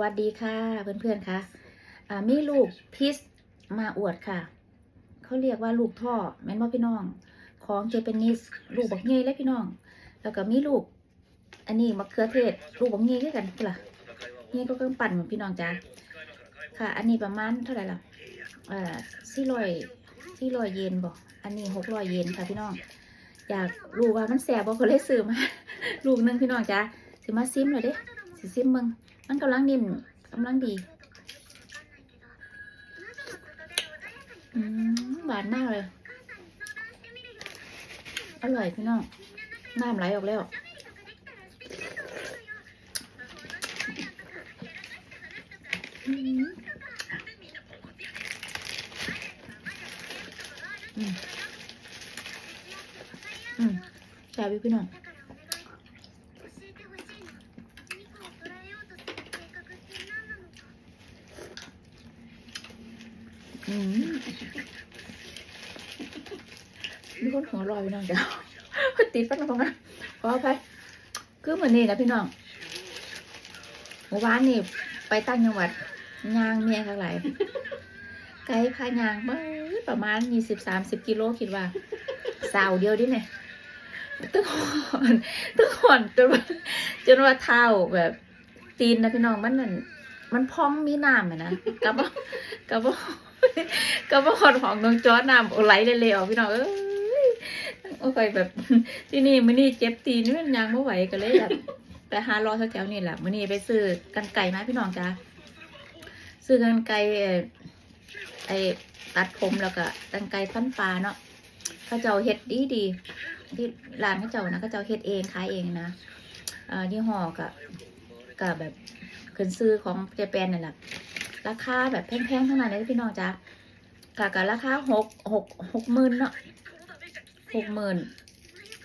วัสดีค่ะเพื่อนๆค่ะอ่ามีลูกพิษมาอวดค่ะ เขาเรียกว่าลูกท่อแม่นว่าพี่น้อง ของเจแปนิสลูกบักเงยและพี่น้อง แล้วก็มีลูก อันนี้มะเขือเทศลูกบักเงยคือกันคือล่ะเงยก็เครื่องปั่นเหมือนพี่น้องจ้าค่ะ อันนี้ประมาณเท่าไหร่ล่ะเอ่อสี่ร้อยสี่ร้อยเยนบอกอันนี้หกร้อยเยนค่ะพี่น้องอยากรู้ว่ามันแสบบอกก็เลยซื้อมา ลูกหนึงพี่น้องจ้าสิมาซิมเลยเด้สิซิมมึง มันกำลังนิ่มกำลังดีอืมหวานมากเลย อร่อยพี่น้อง น้ำไหลออกแล้ว อืม อืมแซ่บพี่น้อง มีคนหัวเรอยพี่น้องจ้ะติดฟันมาตรงนั้นขออภัยคือเหมือนนี่นะพี่น้องเมื่อวานนี่ไปตั้งจังหวัดยางเมียข้างไหลายไกลพายางมาประมาณยี่สิบสามสิบกิโลคิดว่าสาวเดียวดิเนี่ยตึ้งหอนตึ้งหอนจนว่าจนว่าเท้าแบบตีนนะพี่น้องมันนั่นมันพองมีน้ำอะนะกับว่ากับว่า ก็บ่คนของน้องจอร์ดน้ำไหลเร็วๆพี่น้องเอ้ยโอ้ยแบบ ที่นี่มื้อนี้เจ็บตีนมันยังไม่ไหวก็เลยแบบไปหารอแถวๆนี่แหละมื้อนี้ไปซื้อกันไก่มาพี่น้องจ้าซื้อกันไก่ไอ้ตัดผมแล้วก็กันไก่ฟันปลาเนาะเขาเจ้าเฮ็ดดีดีที่ร้านเขาเจ้านะเขาเจ้าเฮ็ดเองขายเองนะอ่อที่ห่อกับกับแบบขึ้นซื้อของเจแปนนี่แหละ ราคาแบบแพงๆทั้งนั้นเลยพี่น้องจ้ะกะกะราคาหกหกหกหมื่นเนาะหกหมื่น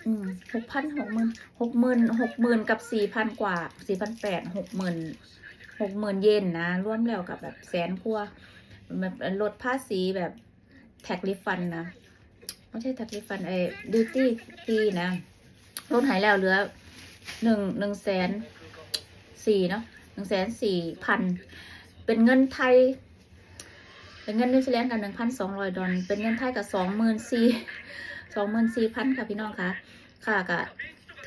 อืมหกพันหกหมื่นหกหมื่นหกหมื่นกับสี่พันกว่าสี่พันแปดหกหมื่นหกหมื่นเยนนะร่วมแล้วกับแบบแสนกว่าแบบลดภาษีแบบแท็กรีฟันนะไม่ใช่แท็กรีฟันไอ้ดิวตี้ฟรีนะลดหายแล้วเหลือหนึ่งหนึ่งแสนสี่เนาะหนึ่งแสนสี่พัน เป็นเงินไทย เป็นเงินนิวซีแลนด์กันหนึ่งพันสองร้อยดอลเป็นเงินไทยกับสองหมื่นสี่สองหมื่นสี่พันค่ะพี่น้องคะค่ะก็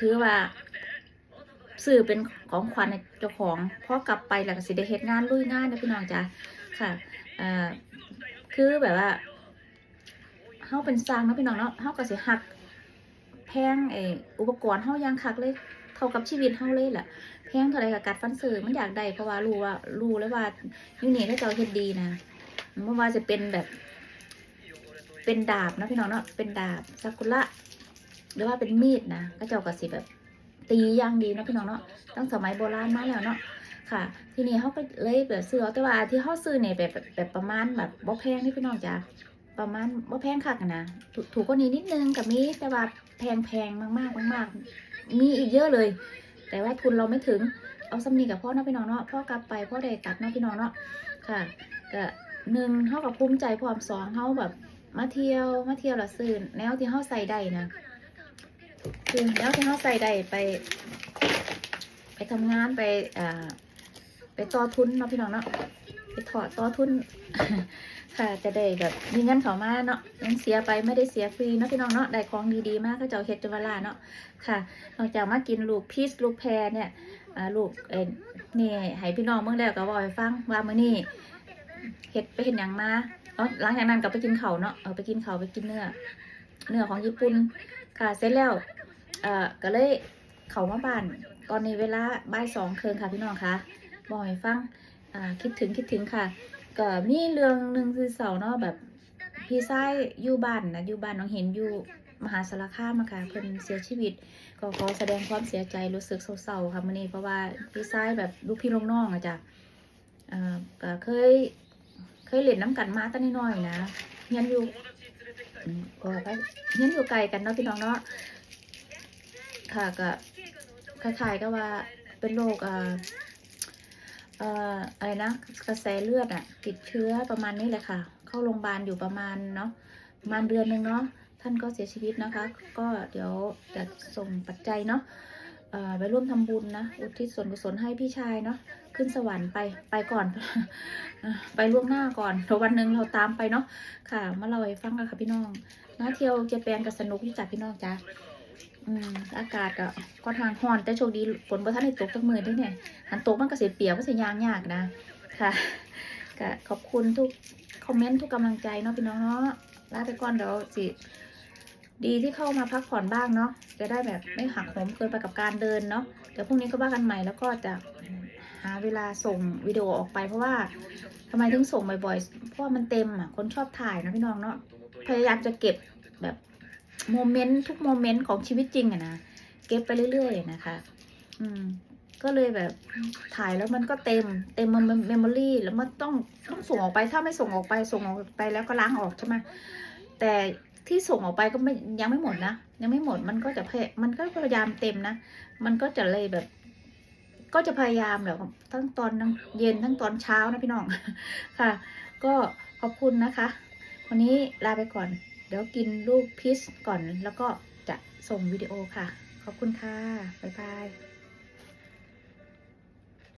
ถือว่าซื้อเป็นของขวัญเจ้าของพอกลับไปแล้วก็สิได้เฮ็ดงานลุยงานนะพี่น้องจ้ะค่ะอ่อคือแบบว่าเฮาเป็นสร้างนะพี่น้องเนาะเฮาก็สิหักแพงไอ้อุปกรณ์เฮายังคักเลย เท่ากับชีวิตเฮาเลยแหละแพงเท่าไรกับกัดฟันเสือมันอยากได้เพราะว่ารู้ว่ารู้แล้วว่ายูนี่ถ้าเจ้าเฮ็ดดีนะเมื่อว่าจะเป็นแบบ เป็นดาบนะพี่น้องเนาะเป็นดาบซากุระหรือว่าเป็นมีดนะก็เจ้าก็สิแบบ ตีอย่างดีนะพี่น้องเนาะตั้งสมัยโบราณมาแล้วเนาะค่ะ ทีนี้เขาก็เลยแบบซื้อแต่ว่าที่เขาซื้อเนี่ยแบบแบบประมาณแบบบ่แพงนี่พี่น้องจ้ะประมาณบ่แพงคักอะนะ ถูกกว่านี้นิดนึงกับมีแต่ว่าแพงแพงมากมากๆมาก ๆ มีอีกเยอะเลย แต่ว่าทุนเราไม่ถึง เอาสำนีกับพ่อเนาะพี่น้องเนาะพ่อกลับไปพ่อได้ตัดเนาะพี่น้องเนาะค่ะก็หนึ่งเท่ากับภูมิใจพร้อมสองเขาแบบมาเที่ยวมาเที่ยวละซื้อแนวที่เขาใส่ได้นะคือแนวที่เขาใส่ได้ไป ไปทำงานไปอ่าไปต่อทุนเนาะพี่น้องเนาะ ไปถอดต่อทุน ค่ะ จะได้แบบมีเงินเขามาเนาะเงินเสียไปไม่ได้เสียฟรีเนาะพี่น้องเนาะได้ของดีๆมากก็จะเอาเฮ็ดจนเวลาเนาะค่ะนอกจากมากินลูกพีชลูกแพรเนี่ยลูกเอ็นนี่ให้พี่น้องเมื่อแล้วก็บอกให้ฟังว่ามื้อนี้เฮ็ดไปเห็นอย่างมาอ๋อหลังจากนั้นก็ไปกินเขาเนาะเออไปกินเขาไปกินเนื้อเนื้อของญี่ปุ่นค่ะเสร็จแล้วเอ่อก็เลยเขามาบ้านตอนนี้เวลาบ่ายสองเคืนค่ะพี่น้องคะบอกให้ฟัง อ่าคิดถึงคิดถึงค่ะ ก็มีเรื่องหนึ่งคือเสาเนาะแบบพี่ชายอยู่บ้านนะอยู่บ้านน้องเห็นอยู่มหาสารคามค่ะเพิ่นเสียชีวิต ก็ขอแสดงความเสียใจรู้สึกเศร้าๆค่ะมื้อนี้เพราะว่าพี่ชายแบบลูกพี่ลูกน้องอะจ้ะเอ่อก็เคย เคยเล่นน้ำกันมาตั้งน้อยๆนะเฮียนอยู่ก็ไปเฮียนอยู่ไกลกันเนาะพี่น้องเนาะค่ะก็คล้ายๆก็ว่าเป็นโรคเอ่อเอ่ออะไรนะกระแสเลือดอะติดเชื้อประมาณนี้แหละค่ะ เข้าโรงพยาบาลอยู่ประมาณเนาะประมาณเดือนหนึ่งเนาะท่านก็เสียชีวิตนะคะ ก็เดี๋ยวจะส่งปัจจัยเนาะไปร่วมทำบุญนะ อุทิศส่วนกุศลให้พี่ชายเนาะ ขึ้นสวรรค์ไป ไปก่อน ไปล่วงหน้าก่อนเดี๋ยววันหนึ่งเราตามไปเนาะ ค่ะ มาเล่าให้ฟังกันค่ะพี่น้องนะเที่ยวเจแปนกับสนุกที่จัดพี่น้องจ้า อืมอากาศก็ก็ทางฮ้อน แต่โชคดีฝนบ่ทันได้ตกจักมือเด้วยเนี่ยหันตกมันก็สิเปียกมันสิยยางยากนะค่ะก็ขอบคุณทุกคอมเมนต์ทุกกำลังใจเนาะพี่น้องเนาะลาไปก่อนเดี๋ยวสิดีที่เข้ามาพักผ่อนบ้างเนาะจะได้แบบไม่หักโหมเกินไปกับการเดินเนาะเดี๋ยวพรุ่งนี้ก็ว่ากันใหม่แล้วก็จะหาเวลาส่งวิดีโอออกไปเพราะว่าทำไมถึงส่งบ่อยๆเพราะว่ามันเต็มอะคนชอบถ่ายนะพี่น้องเนาะพยายามจะเก็บแบบ โมเมนต์ทุกโมเมนต์ของชีวิตจริงอะนะเก็บไปเรื่อยๆนะคะ อืม ก็เลยแบบถ่ายแล้วมันก็เต็ม เต็มมันเมมโมรี่แล้วมันต้องต้องส่งออกไปถ้าไม่ส่งออกไปส่งออกไปแล้วก็ล้างออกใช่ไหมแต่ที่ส่งออกไปก็ไม่ยังไม่หมดนะยังไม่หมดมันก็จะพยมันก็พยายามเต็มนะมันก็จะเลยแบบ ก็จะพยายามแบบทั้งตอนเย็นทั้งตอนเช้านะพี่น้องค่ะ ก็ขอบคุณนะคะ วันนี้ลาไปก่อน ดี๋ยวกินลูกพิชก่อนแล้วก็จะส่งวิดีโอค่ะ ขอบคุณค่ะ บ๊ายบาย